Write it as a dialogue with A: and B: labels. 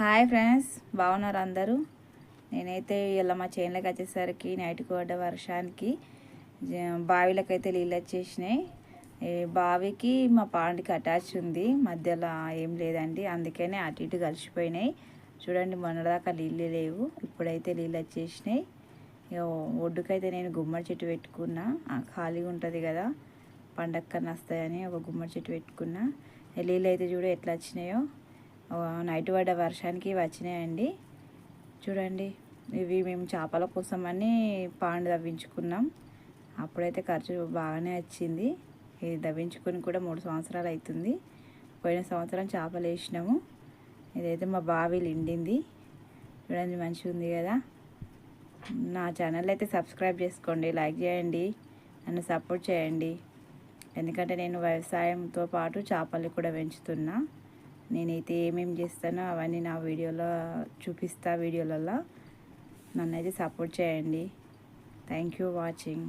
A: Hi friends బాగున్నారు అందరూ? నేనైతే ఇలా మా చేనులకు వచ్చేసరికి నైట్ పడ్డ వర్షానికి జ- బావిలకైతే నీళ్ళు వచ్చేసినాయి. బావికి మా పాండికి అటాచ్ ఉంది మధ్యలో ఏం లేదండి అందుకనే అటు ఇటు కలిసిపోయినాయి. చూడండి మొన్నదాకా నీళ్ళు లేవు ఇప్పుడైతే నీళ్ళు వచ్చేసినాయి. ఇక ఒడ్డుకైతే నేను గుమ్మడి చెట్టు పెట్టుకున్నా ఖాళీగా ఉంటుంది కదా పండక్కన వస్తాయని ఒక గుమ్మడి చెట్టు పెట్టుకున్నా. నీళ్ళు అయితే చూడు ఎట్లా వచ్చినాయో. నైట్ పడ్డ వర్షానికి వచ్చినాయండి. చూడండి ఇవి మేము చేపల కోసమని పాండు దవ్వించుకున్నాం. అప్పుడైతే ఖర్చు బాగానే వచ్చింది. ఇది తవ్వించుకొని కూడా మూడు సంవత్సరాలు అవుతుంది. పోయిన సంవత్సరం చేపలు వేసినాము. ఇదైతే మా బావి నిండింది. చూడండి మంచిగా ఉంది కదా. నా ఛానల్ అయితే సబ్స్క్రైబ్ చేసుకోండి లైక్ చేయండి నన్ను సపోర్ట్ చేయండి. ఎందుకంటే నేను వ్యవసాయంతో పాటు చేపలు కూడా పెంచుతున్నా. నేనైతే ఏమేమి చేస్తానో అవన్నీ నా వీడియోలో చూపిస్తా వీడియోలలో. నన్ను అయితే సపోర్ట్ చేయండి. Thank you watching.